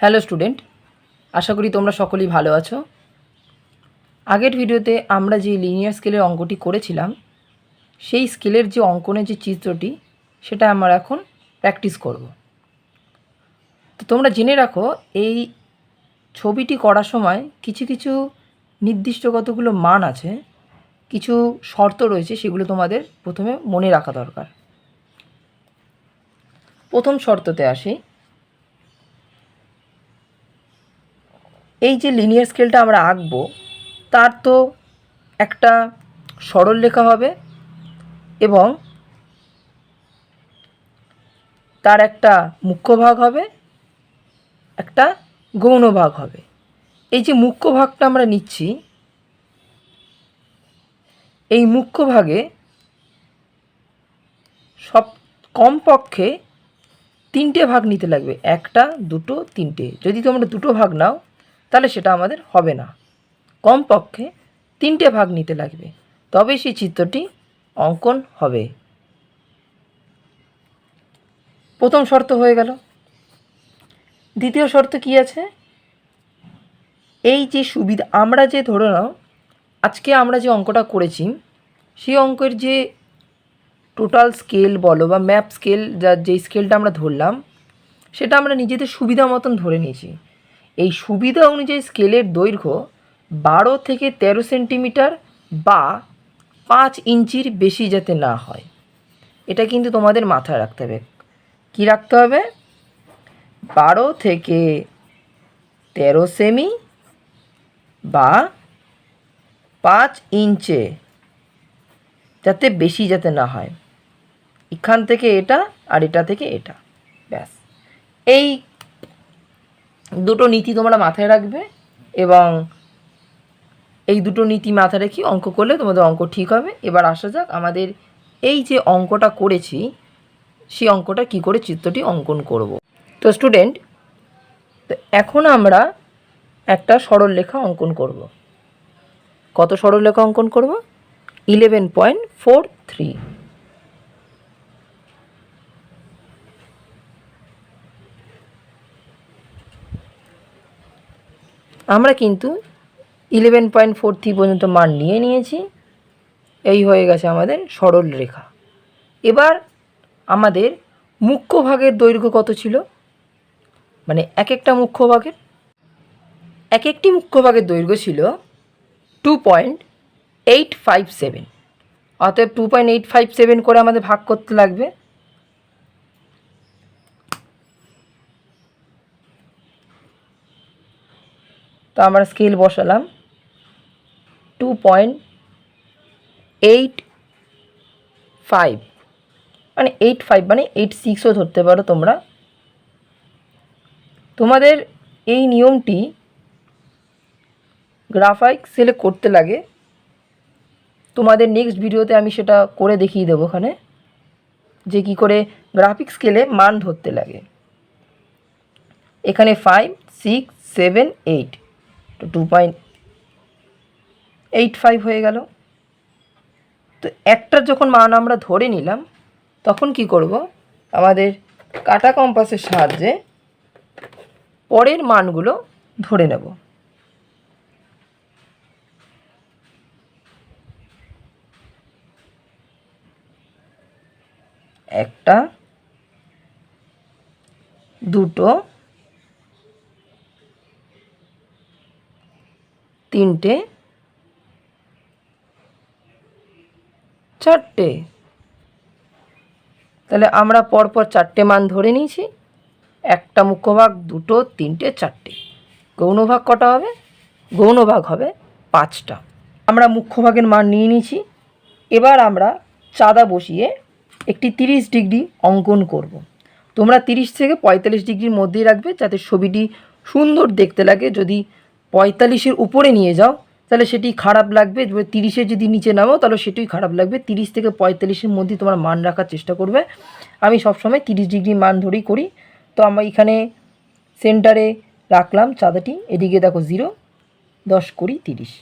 Hello student, আশা করি তোমরা সকলেই ভালো আছো। আগের ভিডিওতে আমরা যে লিনিয়ার স্কেলের অঙ্কটি করেছিলাম, সেই স্কেলের যে অঙ্কনের যে চিত্রটি, সেটা আমরা এখন প্র্যাকটিস করব। তো তোমরা জেনে রাখো, এই ছবিটি করার সময় কিছু কিছু নির্দিষ্ট কতগুলো মান আছে, কিছু শর্ত রয়েছে, সেগুলো তোমাদের প্রথমে মনে রাখা দরকার। প্রথম শর্ততে আসি এই যে লিনিয়ার স্কেলটা আমরা আঁকবো, তার তো একটা সরল লেখা হবে এবং তার একটা মুখ্য ভাগ হবে, একটা গৌণ ভাগ হবে। এই যে মুখ্য ভাগটা আমরা নিচ্ছি, এই মুখ্য ভাগে সব কমপক্ষে তিনটে ভাগ নিতে লাগবে, একটা, দুটো, তিনটে। যদি তোমরা দুটো ভাগ নাও তাহলে সেটা আমাদের হবে না। কমপক্ষে তিনটে ভাগ নিতে লাগবে, তবেই সেই চিত্রটি অঙ্কন হবে। প্রথম শর্ত হয়ে গেল। দ্বিতীয় শর্ত কি আছে? এই যে সুবিধা, আমরা যে ধরে নাও, আজকে আমরা যে অঙ্কটা করেছি, সেই অঙ্কের যে টোটাল স্কেল বলো বা ম্যাপ স্কেল যা যে স্কেলটা আমরা ধরলাম, সেটা আমরা নিজেদের সুবিধা মতন ধরে নিয়েছি। এই সুবিধা অনুযায়ী স্কেলের দৈর্ঘ্য বারো থেকে তেরো সেন্টিমিটার বা পাঁচ ইঞ্চির বেশি যাতে না হয়। এটা কিন্তু তোমাদের মাথায় রাখতে হবে। কী রাখতে হবে? বারো থেকে তেরো সেমি বা পাঁচ ইঞ্চে যাতে বেশি যাতে না হয়। এখান থেকে এটা আর এটা থেকে এটা। ব্যাস। এই দুটো নীতি তোমরা মাথায় রাখবে এবং এই দুটো নীতি মাথায় রেখে অঙ্ক করলে তোমাদের অঙ্ক ঠিক হবে। এবার আসা যাক আমাদের এই যে অঙ্কটা করেছি, সেই অঙ্কটা কি করে চিত্রটি অঙ্কন করব। তো স্টুডেন্ট তো এখন আমরা একটা সরল লেখা অঙ্কন করব। কত সরল লেখা অঙ্কন করব? ইলেভেন পয়েন্ট ফোর থ্রি আমরা কিন্তু ইলেভেন পয়েন্ট ফোর থ্রি পর্যন্ত মান নিয়ে নিয়েছি। এই হয়ে গেছে আমাদের সরল রেখা। এবার আমাদের মুখ্য ভাগের দৈর্ঘ্য কত ছিল? মানে এক একটা মুখ্য ভাগের? এক একটি মুখ্য ভাগের দৈর্ঘ্য ছিল two point eight five seven অতএব two point eight five seven করে আমাদের ভাগ করতে লাগবে। তো আমরা স্কেল বসালাম। টু পয়েন্ট এইট ফাইভ মানে এইট ফাইভ মানে এইট সিক্সও ধরতে পারো তোমরা। তোমাদের এই নিয়মটি গ্রাফাইক সেলে করতে লাগে। তোমাদের নেক্সট ভিডিওতে আমি সেটা করে দেখিয়ে দেবো ওখানে। যে কি করে গ্রাফিক স্কেলে মান ধরতে লাগে। এখানে ফাইভ সিক্স সেভেন এইট তো টু পয়েন্ট এইট ফাইভ হয়ে গেল। তো একটার যখন মান আমরা ধরে নিলাম, তখন কি করব? আমাদের কাটা কম্পাসের সাহায্যে পরের মানগুলো ধরে নেব। একটা, দুটো তিনটে, চারটে। তাহলে আমরা পরপর চারটে মান ধরে নিয়েছি। একটা মুখ্যভাগ, দুটো, তিনটে, চারটে। গৌণভাগ কটা হবে? গৌণভাগ হবে পাঁচটা। আমরা মুখ্যভাগের মান নিয়ে নিয়েছি। এবার আমরা চাঁদা বসিয়ে একটি তিরিশ ডিগ্রি অঙ্কন করব। তোমরা তিরিশ থেকে পঁয়তাল্লিশ ডিগ্রির মধ্যেই রাখবে যাতে ছবিটি সুন্দর দেখতে লাগে। যদি পঁয়তাল্লিশের উপরে নিয়ে যাও, তাহলে সেটি খারাপ লাগবে। এবার তিরিশে যদি নিচে নামো তাহলে সেটাই খারাপ লাগবে। তিরিশ থেকে পঁয়তাল্লিশের মধ্যে তোমার মান রাখার চেষ্টা করবে। আমি সবসময় তিরিশ ডিগ্রি মান ধরেই করি। তো আমরা এখানে সেন্টারে রাখলাম চাঁদাটি। এদিকে দেখো জিরো দশ কুড়ি তিরিশ।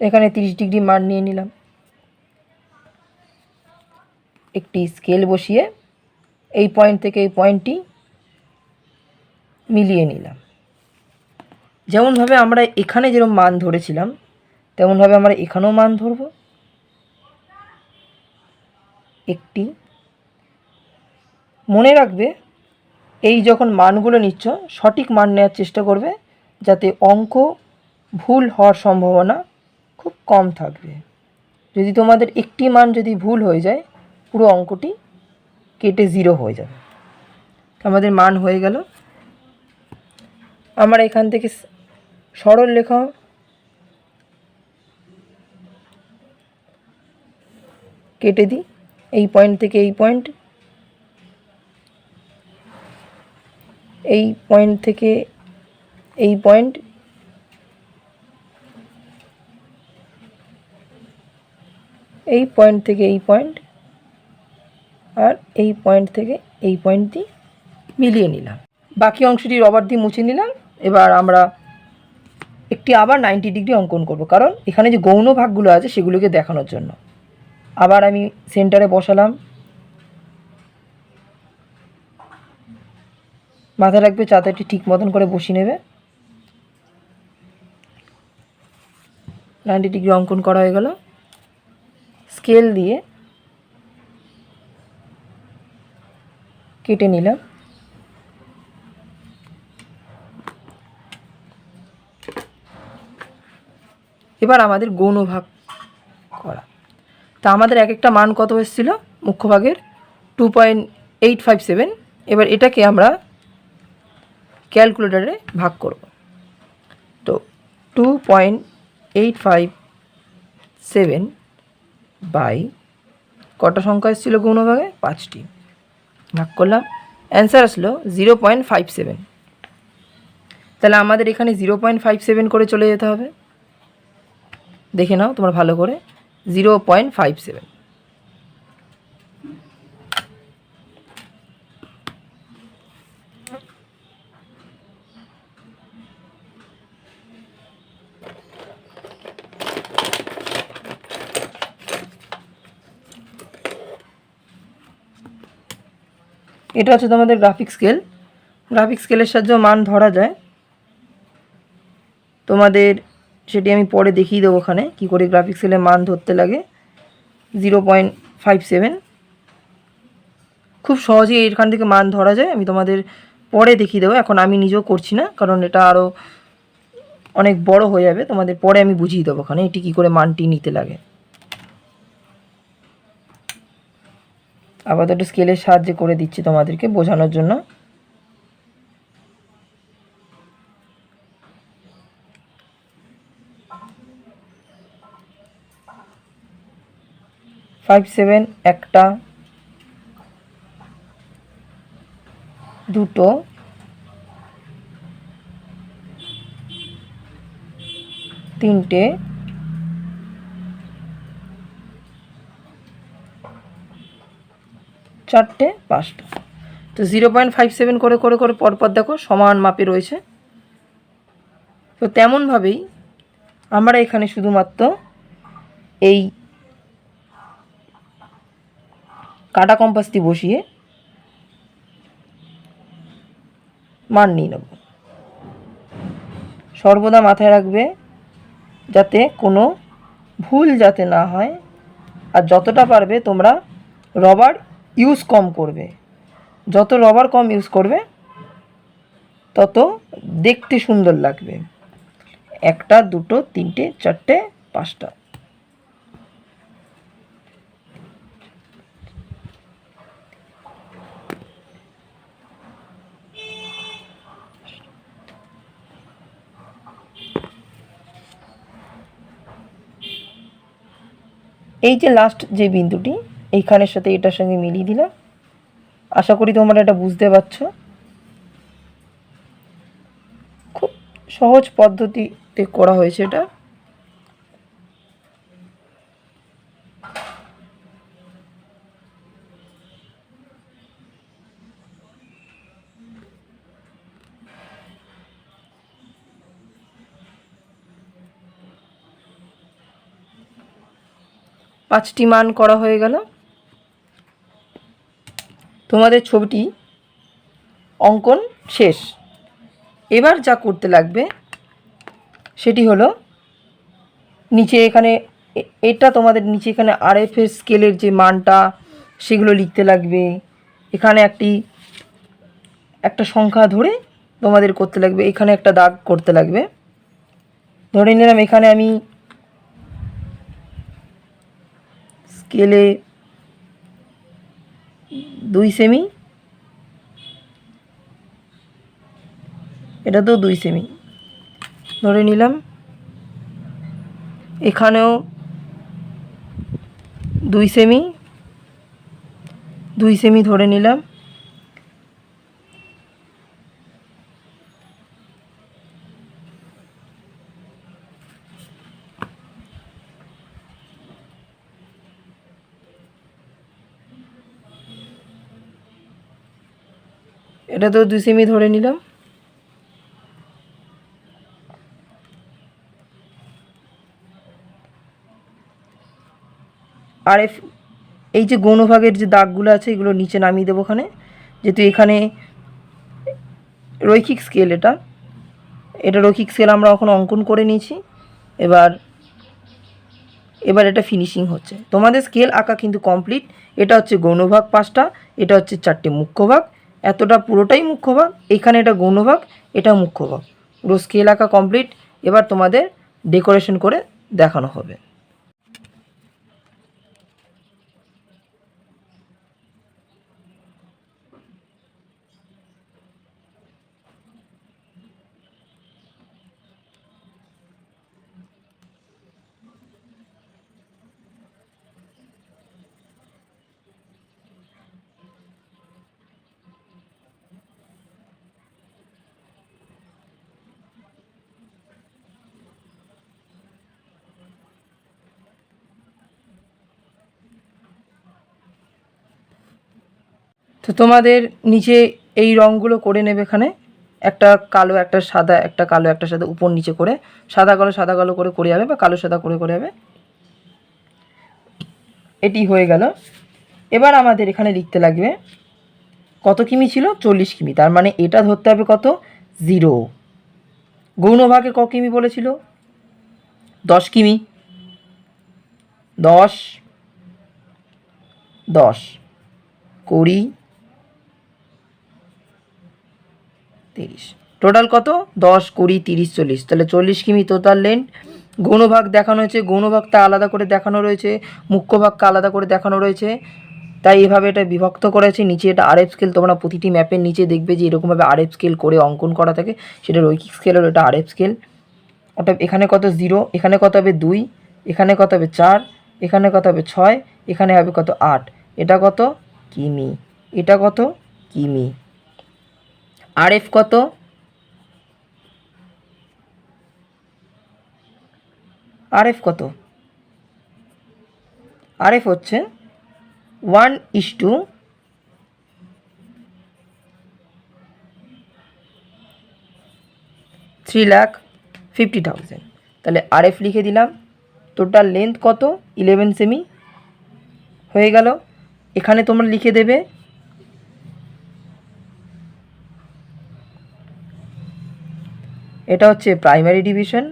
এখানে তিরিশ ডিগ্রি মান নিয়ে নিলাম। একটি স্কেল বসিয়ে এই পয়েন্ট থেকে এই পয়েন্টটি মিলিয়ে নিলাম। যেমনভাবে আমরা এখানে যেরকম মান ধরেছিলাম, তেমনভাবে আমরা এখানেও মান ধরব। একটি। মনে রাখবে, এই যখন মানগুলো নিচ্ছ, সঠিক মান নেওয়ার চেষ্টা করবে, যাতে অঙ্ক ভুল হওয়ার সম্ভাবনা খুব কম থাকবে। যদি তোমাদের একটি মান যদি ভুল হয়ে যায়, পুরো অঙ্কটি কেটে জিরো হয়ে যাবে। আমাদের মান হয়ে গেল। আমরা এখান থেকে সরল লেখা। কেটে দিই। এই পয়েন্ট থেকে এই পয়েন্ট এই পয়েন্ট থেকে এই পয়েন্ট এই পয়েন্ট থেকে এই পয়েন্ট আর এই পয়েন্ট থেকে এই পয়েন্টটি মিলিয়ে নিলাম। বাকি অংশটি রবার দিয়ে মুছে নিলাম। এবার আমরা একটি আবার নাইনটি ডিগ্রি অঙ্কন করব। কারণ এখানে যে গৌণ ভাগগুলো আছে সেগুলোকে দেখানোর জন্য। আবার আমি সেন্টারে বসালাম। মাথায় রাখবে চাতাটি ঠিক মতন করে বসিয়ে নেবে। নাইনটি ডিগ্রি অঙ্কন করা হয়ে গেল। স্কেল দিয়ে কেটে নিলাম। এবার আমাদের গৌণ ভাগ করা। তা আমাদের এক একটা মান কত এসেছিল? মুখ্য ভাগের two point eight five seven এবার এটাকে আমরা ক্যালকুলেটারে ভাগ করব। তো two point eight five seven by কটা সংখ্যা এসেছিল গৌণভাগে? পাঁচটি। ভাগ করলাম। অ্যান্সার আসলো জিরো পয়েন্ট ফাইভ সেভেন তাহলে আমাদের এখানে জিরো পয়েন্ট ফাইভ সেভেন করে চলে যেতে হবে। দেখে নাও, তোমরা ভালো করে। Zero point five seven. এটা হচ্ছে তোমাদের গ্রাফিক স্কেল গ্রাফিক স্কেলের সাহায্যে মান ধরা যায়। তোমাদের সেটি আমি পরে দেখিয়ে দেবো ওখানে, কী করে গ্রাফিক স্কেলের মান ধরতে লাগে। জিরো পয়েন্ট ফাইভ সেভেন খুব সহজেই এখান থেকে মান ধরা যায়, আমি তোমাদের পরে দেখিয়ে দেবো। এখন আমি নিজেও করছি না, কারণ এটা আরও অনেক বড় হয়ে যাবে। তোমাদের পরে আমি বুঝিয়ে দেবো ওখানে এটি কী করে মানটি নিতে লাগে। আপাতত স্কেলের সাহায্যে করে দিচ্ছি তোমাদেরকে বোঝানোর জন্য। ফাইভ সেভেন একটা, দুটো, তিনটে, চারটে, পাঁচটা। তো জিরো পয়েন্ট ফাইভ সেভেন করে করে করে পরপর দেখো সমান মাপে রয়েছে। তো তেমনভাবেই আমরা এখানে শুধুমাত্র এই কাটা কম্পাসটি বসিয়ে মান নিয়ে নেব। সর্বদা মাথায় রাখবে যাতে কোনো ভুল যাতে না হয় আর যতটা পারবে তোমরা রবার ইউজ কম করবে। যত রবার কম ইউজ করবে, তত দেখতে সুন্দর লাগবে। একটা, দুটো, তিনটে, চারটে, পাঁচটা। এই যে লাস্ট যে বিন্দুটি এইখানের সাথে এটার সঙ্গে মিলিয়ে দিলাম। আশা করি তোমরা এটা বুঝতে পারছ। খুব সহজ পদ্ধতিতে করা হয়েছে এটা। পাঁচটি মান করা হয়ে গেল। তোমাদের ছবিটি অঙ্কন শেষ। এবার যা করতে লাগবে, সেটি হলো নিচে এখানে এটা তোমাদের নিচে এখানে আরএফের স্কেলের যে মানটা, সেগুলো লিখতে লাগবে। এখানে একটি, একটা সংখ্যা ধরে তোমাদের করতে লাগবে। এখানে একটা দাগ করতে লাগবে। ধরে নিলাম এখানে আমি স্কেলে দুই সেমি এটা তো দুই সেমি ধরে নিলাম, এখানেও দুই সেমি দুই সেমি ধরে নিলাম। এটা তো দুই সেমি ধরে নিলাম। আর এই যে গৌণভাগের যে দাগগুলো আছে, এগুলো নিচে নামিয়ে দেবো ওখানে। যেহেতু এখানে রৈখিক স্কেল এটা। এটা রৈখিক স্কেল আমরা এখন অঙ্কন করে নিয়েছি। এবার এবার এটা ফিনিশিং হচ্ছে। তোমাদের স্কেল আঁকা কিন্তু কমপ্লিট এটা হচ্ছে গৌণভাগ পাঁচটা, এটা হচ্ছে চারটে মুখ্য ভাগ। এতটা পুরোটাই মুখ্য ভাগ এখানে এটা গৌণভাগ এটা মুখ্য ভাগ পুরো স্কেল আঁকা কমপ্লিট এবার তোমাদের ডেকোরেশন করে দেখানো হবে। তো তোমাদের নিচে এই রঙগুলো করে নেবে এখানে। একটা কালো, একটা সাদা, একটা কালো, একটা সাদা উপর নিচে করে। সাদা কালো সাদা কালো করে করে যাবে বা কালো, সাদা করে করে যাবে। এটি হয়ে গেল। এবার আমাদের এখানে লিখতে লাগবে কত কিমি ছিল? চল্লিশ কিমি। তার মানে এটা ধরতে হবে কত? জিরো। গৌণভাগে ক কিমি বলেছিল? দশ কিমি। দশ। দশ। কুড়ি। তিরিশ। টোটাল কত? দশ, কুড়ি, তিরিশ, চল্লিশ। তাহলে চল্লিশ কিমি টোটাল লেন্থ গৌণভাগ দেখানো হয়েছে, গৌণভাগটা আলাদা করে দেখানো রয়েছে মুখ্য ভাগকে আলাদা করে দেখানো রয়েছে। তাই এভাবে এটা বিভক্ত করেছে নিচে এটা আরএফ স্কেল তোমরা প্রতিটি ম্যাপের নিচে দেখবে যে এরকমভাবে আরএফ স্কেল করে অঙ্কন করা থাকে। সেটা রৈখিক স্কেল হলো এটা আরএফ স্কেল অর্থাৎ এখানে কত? জিরো এখানে কত হবে? দুই, এখানে কত হবে? চার, এখানে কত হবে? ছয়, এখানে হবে কত? আট। এটা কত? কিমি। এটা কত? কিমি। আরএফ কত? আর এফ কত? আর এফ হচ্ছে one is two three lakh fifty thousand. তাহলে আর এফ লিখে দিলাম, টোটাল লেন্থ কত? Eleven cm. হয়ে গেল। এখানে তোমরা লিখে দেবে এটা হচ্ছে প্রাইমারি ডিভিশন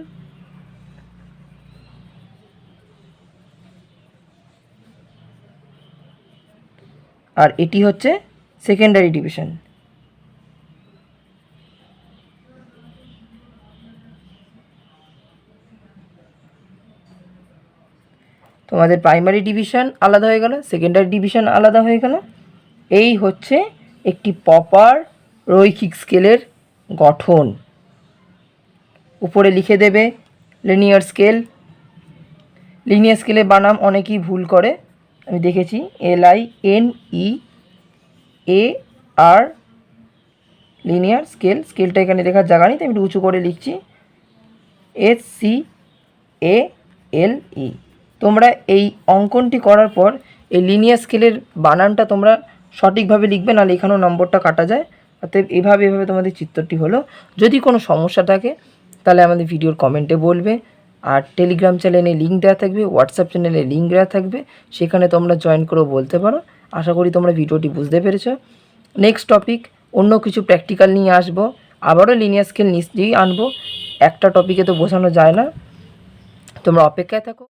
আর এটি হচ্ছে সেকেন্ডারি ডিভিশন তোমাদের প্রাইমারি ডিভিশন আলাদা হয়ে গেল সেকেন্ডারি ডিভিশন আলাদা হয়ে গেল। এই হচ্ছে একটি প্রপার রৈখিক স্কেলের গঠন। উপরে লিখে দেবে লিনিয়ার স্কেল লিনিয়ার স্কেলে বানাম, অনেকেই ভুল করে। আমি দেখেছি L I N E A R linear scale স্কেলটা এখানে লেখার জায়গা নেই তো আমি একটু উঁচু করে লিখছি। এস সি এ এল ই তোমরা এই অঙ্কনটি করার পর, এই লিনিয়ার স্কেলের বানানটা তোমরা সঠিকভাবে লিখবে, নাহলে এখানেও নম্বরটা কাটা যায়। অতএব এভাবে এভাবে তোমাদের চিত্রটি হলো। যদি কোনো সমস্যা থাকে তাহলে আমাদের ভিডিওর কমেন্টে বলবে। আর টেলিগ্রাম চ্যানেলে লিঙ্ক দেওয়া থাকবে হোয়াটসঅ্যাপ চ্যানেলে লিঙ্ক দেওয়া থাকবে। সেখানে তোমরা জয়েন করেও বলতে পারো। আশা করি তোমরা ভিডিওটি বুঝতে পেরেছ। নেক্সট টপিক অন্য কিছু প্র্যাকটিক্যাল নিয়ে আসব। আবারও লিনিয়ার স্কেল নিশ্চয়ই আনব। একটা টপিকে তো বোঝানো যায় না। তোমরা অপেক্ষায় থাকো।